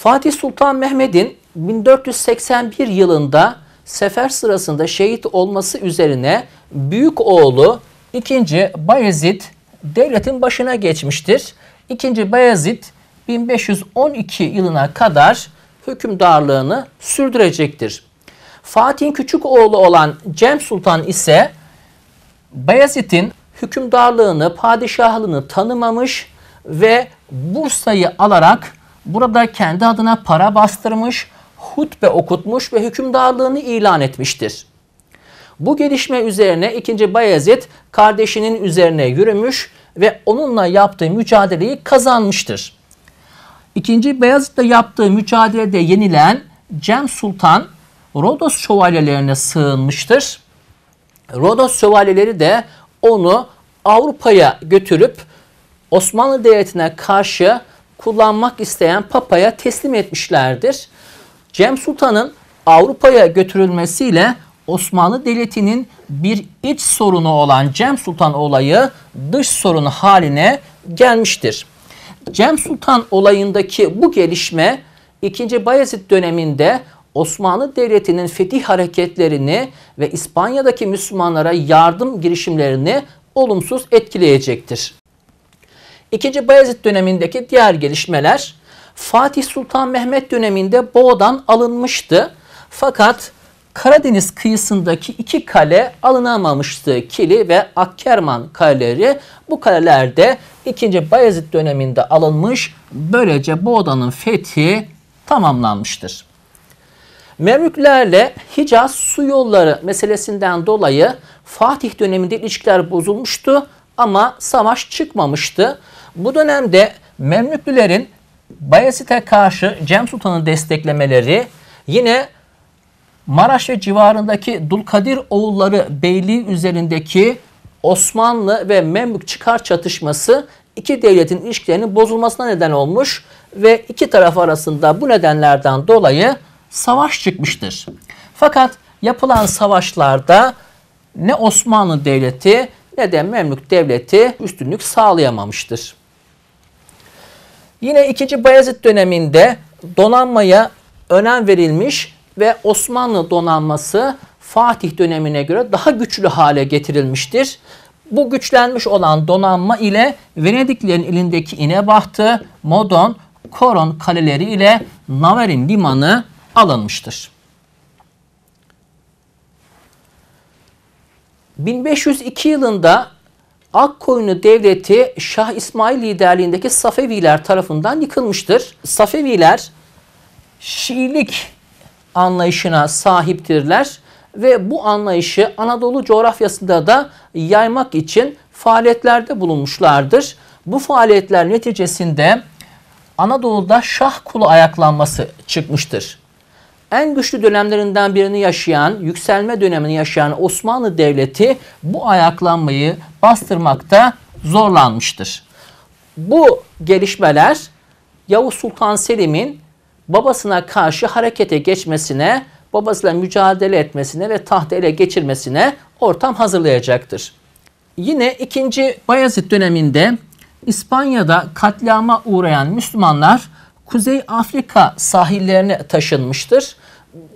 Fatih Sultan Mehmet'in 1481 yılında sefer sırasında şehit olması üzerine büyük oğlu 2. Bayezid devletin başına geçmiştir. 2. Bayezid 1512 yılına kadar hükümdarlığını sürdürecektir. Fatih'in küçük oğlu olan Cem Sultan ise Bayezid'in hükümdarlığını, padişahlığını tanımamış ve Bursa'yı alarak burada kendi adına para bastırmış, hutbe okutmuş ve hükümdarlığını ilan etmiştir. Bu gelişme üzerine 2. Bayezid kardeşinin üzerine yürümüş ve onunla yaptığı mücadeleyi kazanmıştır. İkinci Beyazıt'la yaptığı mücadelede yenilen Cem Sultan Rodos şövalyelerine sığınmıştır. Rodos şövalyeleri de onu Avrupa'ya götürüp Osmanlı Devleti'ne karşı kullanmak isteyen Papa'ya teslim etmişlerdir. Cem Sultan'ın Avrupa'ya götürülmesiyle Osmanlı Devleti'nin bir iç sorunu olan Cem Sultan olayı dış sorunu haline gelmiştir. Cem Sultan olayındaki bu gelişme 2. Bayezid döneminde Osmanlı Devleti'nin fetih hareketlerini ve İspanya'daki Müslümanlara yardım girişimlerini olumsuz etkileyecektir. 2. Bayezid dönemindeki diğer gelişmeler Fatih Sultan Mehmet döneminde Boğdan alınmıştı. Fakat Karadeniz kıyısındaki iki kale alınamamıştı. Kili ve Akkerman kaleleri bu kalelerde 2. Bayezid döneminde alınmış. Böylece Boğda'nın fethi tamamlanmıştır. Memlüklerle Hicaz su yolları meselesinden dolayı Fatih döneminde ilişkiler bozulmuştu ama savaş çıkmamıştı. Bu dönemde Memlüklülerin Bayezid'e karşı Cem Sultan'ı desteklemeleri yine Maraş ve civarındaki Dulkadir oğulları beyliği üzerindeki Osmanlı ve Memlük çıkar çatışması iki devletin ilişkilerinin bozulmasına neden olmuş ve iki taraf arasında bu nedenlerden dolayı savaş çıkmıştır. Fakat yapılan savaşlarda ne Osmanlı Devleti ne de Memlük Devleti üstünlük sağlayamamıştır. Yine 2. Bayezid döneminde donanmaya önem verilmiş ve Osmanlı donanması Fatih dönemine göre daha güçlü hale getirilmiştir. Bu güçlenmiş olan donanma ile Venediklilerin elindeki İnebahtı, Modon, Koron kaleleri ile Naverin limanı alınmıştır. 1502 yılında Akkoyunlu devleti Şah İsmail liderliğindeki Safeviler tarafından yıkılmıştır. Safeviler Şiilik anlayışına sahiptirler ve bu anlayışı Anadolu coğrafyasında da yaymak için faaliyetlerde bulunmuşlardır. Bu faaliyetler neticesinde Anadolu'da şah kulu ayaklanması çıkmıştır. En güçlü dönemlerinden birini yaşayan, yükselme dönemini yaşayan Osmanlı Devleti bu ayaklanmayı bastırmakta zorlanmıştır. Bu gelişmeler Yavuz Sultan Selim'in babasına karşı harekete geçmesine, babasıyla mücadele etmesine ve tahtı ele geçirmesine ortam hazırlayacaktır. Yine 2. Bayezid döneminde İspanya'da katliama uğrayan Müslümanlar Kuzey Afrika sahillerine taşınmıştır.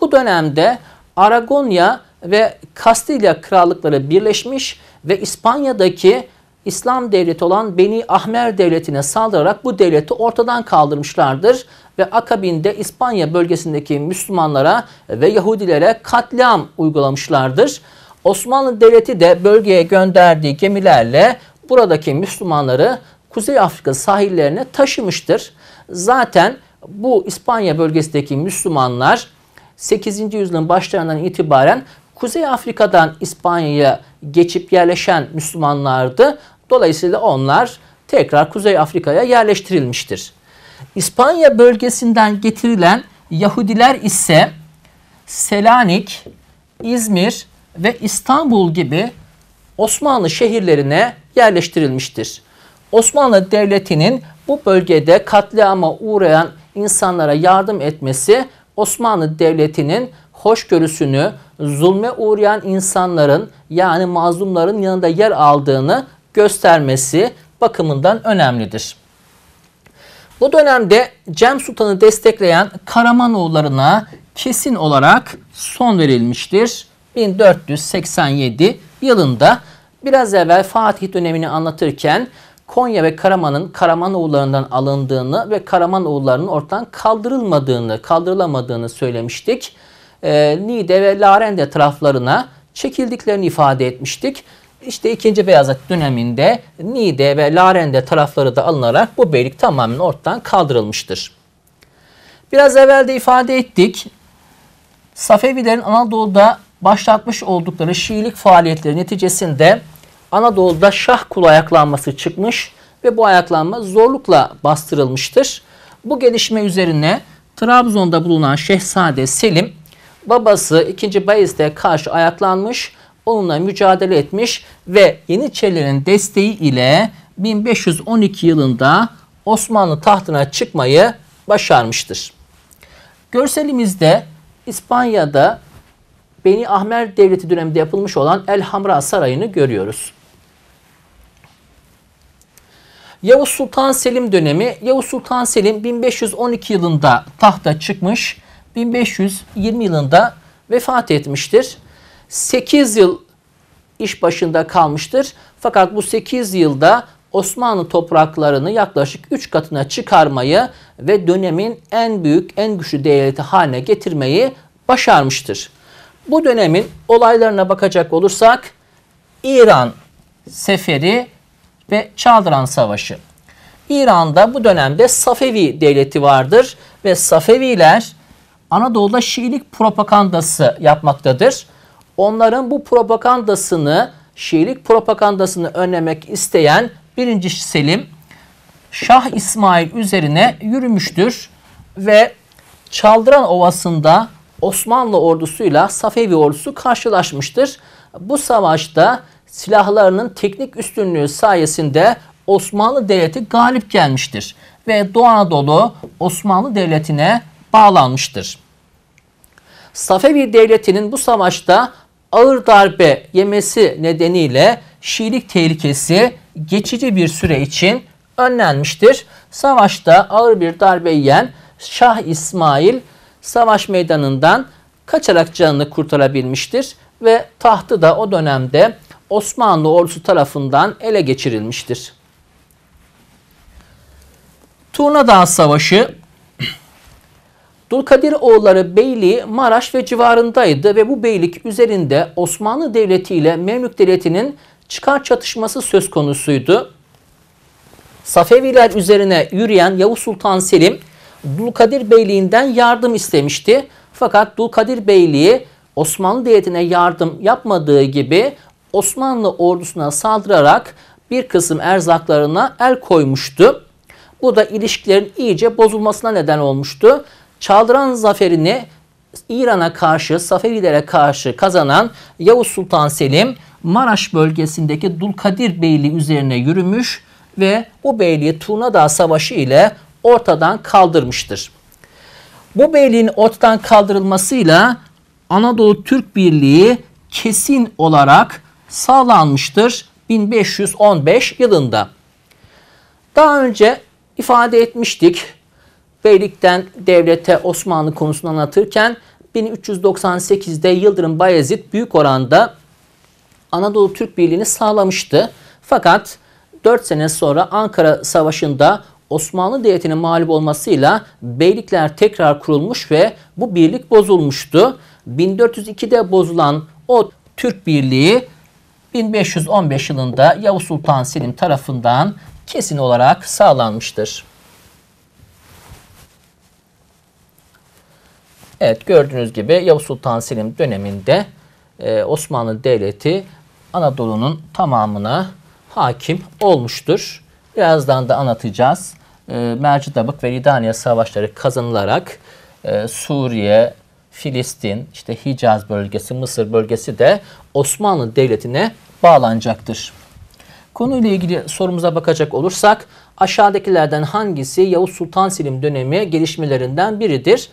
Bu dönemde Aragonya ve Kastilya krallıkları birleşmiş ve İspanya'daki İslam devleti olan Beni Ahmer devletine saldırarak bu devleti ortadan kaldırmışlardır ve akabinde İspanya bölgesindeki Müslümanlara ve Yahudilere katliam uygulamışlardır. Osmanlı Devleti de bölgeye gönderdiği gemilerle buradaki Müslümanları Kuzey Afrika sahillerine taşımıştır. Zaten bu İspanya bölgesindeki Müslümanlar 8. yüzyılın başlarından itibaren Kuzey Afrika'dan İspanya'ya geçip yerleşen Müslümanlardı. Dolayısıyla onlar tekrar Kuzey Afrika'ya yerleştirilmiştir. İspanya bölgesinden getirilen Yahudiler ise Selanik, İzmir ve İstanbul gibi Osmanlı şehirlerine yerleştirilmiştir. Osmanlı Devleti'nin bu bölgede katliama uğrayan insanlara yardım etmesi Osmanlı Devleti'nin hoşgörüsünü zulme uğrayan insanların yani mazlumların yanında yer aldığını göstermesi bakımından önemlidir. Bu dönemde Cem Sultan'ı destekleyen Karamanoğullarına kesin olarak son verilmiştir. 1487 yılında biraz evvel Fatih dönemini anlatırken Konya ve Karaman'ın Karamanoğullarından alındığını ve Karamanoğullarının ortadan kaldırılmadığını, kaldırılamadığını söylemiştik. Ee, Niğde ve Larende taraflarına çekildiklerini ifade etmiştik. İşte 2. Beyazıt döneminde Niğde ve Larende tarafları da alınarak bu beylik tamamen ortadan kaldırılmıştır. Biraz evvel de ifade ettik. Safevilerin Anadolu'da başlatmış oldukları Şiilik faaliyetleri neticesinde Anadolu'da Şah kulu ayaklanması çıkmış ve bu ayaklanma zorlukla bastırılmıştır. Bu gelişme üzerine Trabzon'da bulunan Şehzade Selim babası 2. Bayezid'e karşı ayaklanmış, onunla mücadele etmiş ve Yeniçerilerin desteği ile 1512 yılında Osmanlı tahtına çıkmayı başarmıştır. Görselimizde İspanya'da Beni Ahmer Devleti döneminde yapılmış olan El Hamra Sarayı'nı görüyoruz. Yavuz Sultan Selim dönemi. Yavuz Sultan Selim 1512 yılında tahta çıkmış. 1520 yılında vefat etmiştir. 8 yıl iş başında kalmıştır. Fakat bu 8 yılda Osmanlı topraklarını yaklaşık 3 katına çıkarmayı ve dönemin en büyük, en güçlü devleti haline getirmeyi başarmıştır. Bu dönemin olaylarına bakacak olursak İran seferi ve Çaldıran Savaşı. İran'da bu dönemde Safevi devleti vardır ve Safeviler Anadolu'da Şiilik propagandası yapmaktadır. Onların bu propagandasını, Şiilik propagandasını önlemek isteyen 1. Selim Şah İsmail üzerine yürümüştür ve Çaldıran Ovası'nda Osmanlı ordusuyla Safevi ordusu karşılaşmıştır. Bu savaşta silahlarının teknik üstünlüğü sayesinde Osmanlı Devleti galip gelmiştir ve Doğu Anadolu Osmanlı Devleti'ne bağlanmıştır. Safevi Devleti'nin bu savaşta ağır darbe yemesi nedeniyle Şiilik tehlikesi geçici bir süre için önlenmiştir. Savaşta ağır bir darbe yiyen Şah İsmail savaş meydanından kaçarak canını kurtarabilmiştir ve tahtı da o dönemde Osmanlı ordusu tarafından ele geçirilmiştir. Turnadağ Savaşı Dulkadir oğulları beyliği Maraş ve civarındaydı ve bu beylik üzerinde Osmanlı Devleti ile Memlük Devleti'nin çıkar çatışması söz konusuydu. Safeviler üzerine yürüyen Yavuz Sultan Selim Dulkadir Beyliği'nden yardım istemişti. Fakat Dulkadir Beyliği Osmanlı Devleti'ne yardım yapmadığı gibi Osmanlı ordusuna saldırarak bir kısım erzaklarına el koymuştu. Bu da ilişkilerin iyice bozulmasına neden olmuştu. Çaldıran zaferini İran'a karşı, Safevilere karşı kazanan Yavuz Sultan Selim Maraş bölgesindeki Dulkadir Beyliği üzerine yürümüş ve bu beyliği Turnadağ Savaşı ile ortadan kaldırmıştır. Bu beyliğin ortadan kaldırılmasıyla Anadolu Türk Birliği kesin olarak sağlanmıştır 1515 yılında. Daha önce ifade etmiştik. Beylikten devlete Osmanlı konusunu anlatırken 1398'de Yıldırım Bayezid büyük oranda Anadolu Türk Birliği'ni sağlamıştı. Fakat 4 sene sonra Ankara Savaşı'nda Osmanlı Devleti'nin mağlup olmasıyla beylikler tekrar kurulmuş ve bu birlik bozulmuştu. 1402'de bozulan o Türk Birliği 1515 yılında Yavuz Sultan Selim tarafından kesin olarak sağlanmıştır. Evet gördüğünüz gibi Yavuz Sultan Selim döneminde e, Osmanlı Devleti Anadolu'nun tamamına hakim olmuştur. Birazdan da anlatacağız. E, Mercidabık ve Ridaniye savaşları kazanılarak e, Suriye, Filistin, işte Hicaz bölgesi, Mısır bölgesi de Osmanlı Devleti'ne bağlanacaktır. Konuyla ilgili sorumuza bakacak olursak aşağıdakilerden hangisi Yavuz Sultan Selim dönemi gelişmelerinden biridir?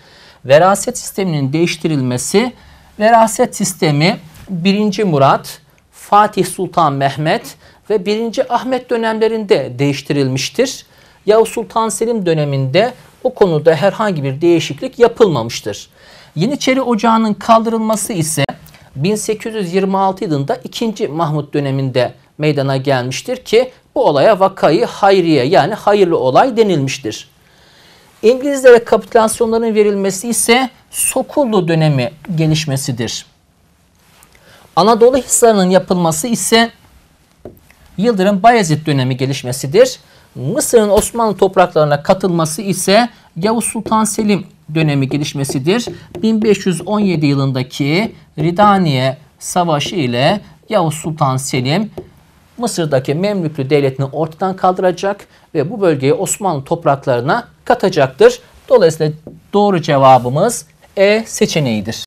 Veraset sisteminin değiştirilmesi, veraset sistemi 1. Murat, Fatih Sultan Mehmet ve 1. Ahmet dönemlerinde değiştirilmiştir. Yavuz Sultan Selim döneminde bu konuda herhangi bir değişiklik yapılmamıştır. Yeniçeri Ocağı'nın kaldırılması ise 1826 yılında 2. Mahmut döneminde meydana gelmiştir ki bu olaya vakayı hayriye yani hayırlı olay denilmiştir. İngilizlere kapitülasyonların verilmesi ise Sokullu dönemi gelişmesidir. Anadolu Hisarı'nın yapılması ise Yıldırım Bayezid dönemi gelişmesidir. Mısır'ın Osmanlı topraklarına katılması ise Yavuz Sultan Selim dönemi gelişmesidir. 1517 yılındaki Ridaniye Savaşı ile Yavuz Sultan Selim Mısır'daki Memlüklü devletini ortadan kaldıracak ve bu bölgeyi Osmanlı topraklarına katacaktır. Dolayısıyla doğru cevabımız E seçeneğidir.